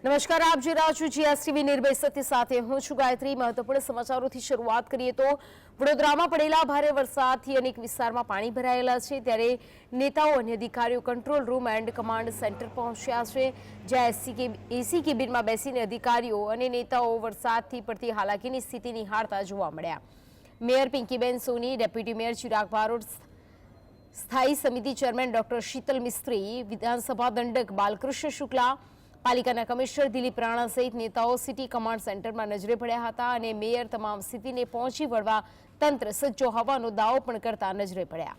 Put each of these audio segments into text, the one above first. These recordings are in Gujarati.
નમસ્કાર, આપ જે રહ્યા છો જીએસટીવી નિર્ભય સત્ય સાથે હું છું ગાયત્રી. મહત્વપૂર્ણ સમાચારોથી શરૂઆત કરીએ તો, વડોદરામાં પડેલા ભારે વરસાદથી અનેક વિસ્તારમાં પાણી ભરાયેલા છે. ત્યારે નેતાઓ અને અધિકારીઓ control room and command centre પહોંચ્યા છે, જ્યાં એસી કે એસી કેબિનમાં બેસીને અધિકારીઓ અને નેતાઓ વરસાદથી પડતી હાલાકીની સ્થિતિ નિહાળતા જોવા મળ્યા. Mayor Pinkiben Soni, deputy mayor Chirag Barot સ્થાયી સમિતિ ચેરમેન ડોક્ટર શીતલ મિસ્ત્રી, વિધાનસભા દંડક બાલકૃષ્ણ શુક્લા પાલિકાના કમિશનર દિલીપ રાણા સહિત નેતાઓ સિટી કમાન્ડ સેન્ટરમાં નજરે પડ્યા હતા અને મેયર તમામ સ્થિતિને પહોંચી વળવા તંત્ર સજ્જો હોવાનો દાવો પણ કરતા નજરે પડ્યા.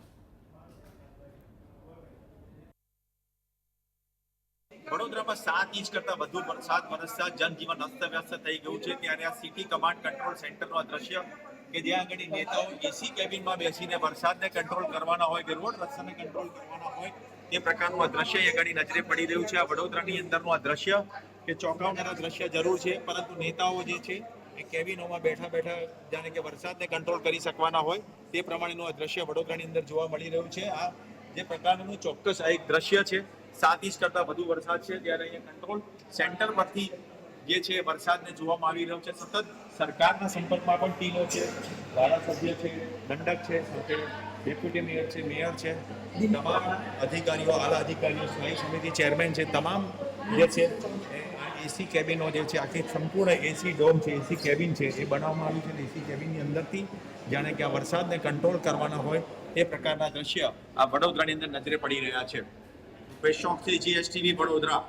વડોદરામાં સાત ઇંચ કરતા વધુ વરસાદ વરસતા જનજીવન અસ્તવ્યસ્ત થઈ ગયું છે. ત્યારે આ સિટી કમાન્ડ કંટ્રોલ સેન્ટરનું આ દ્રશ્ય કે જ્યાં આગળ નેતાઓ એસી કેબિનમાં બેસીને વરસાદને કંટ્રોલ કરવાના હોય કે રોડ રસ્તાને કંટ્રોલ કરવાના હોય, તે પ્રકારનું આ દ્રશ્ય એ ઘડી નજરે પડી રહ્યું છે. આ વડોદરાની અંદરનું આ દ્રશ્ય કે ચોંકાવનારા દ્રશ્ય જરૂર છે, પરંતુ નેતાઓ જે છે, એ કેબિનોમાં બેઠા બેઠા જાણે કે વરસાદને કંટ્રોલ કરી શકવાના હોય, તે પ્રમાણેનું આ દ્રશ્ય વડોદરાની અંદર જોવા મળી રહ્યું છે. આ જે પ્રકારનું ચોક્કસ આ એક દ્રશ્ય છે, સાત ઇંચ કરતા વધુ વરસાદ છે ત્યારે અહીંયા કંટ્રોલ સેન્ટર પરથી જે છે વરસાદને જોવામાં આવી રહ્યો છે. સતત સરકારના સંપર્કમાં પણ ટીમો છે, ધારાસભ્ય છે, દંડક છે, સાથે ડેપ્યુટી મેયર છે મેયર છે. તમામ અધિકારીઓ, આલા અધિકારીઓ, સ્થાયી સમિતિ ચેરમેન છે, તમામ જે છે એસી કેબિનો જે છે, આખી સંપૂર્ણ એસી ડોમ છે એસી કેબિન છે, એ બનાવવામાં આવ્યું છે. એસી કેબિનની અંદરથી જાણે કે આ વરસાદને કંટ્રોલ કરવાના હોય એ પ્રકારના દ્રશ્ય આ વડોદરાની અંદર નજરે પડી રહ્યા છે. પેશોકથી જીએસટીવી વડોદરા.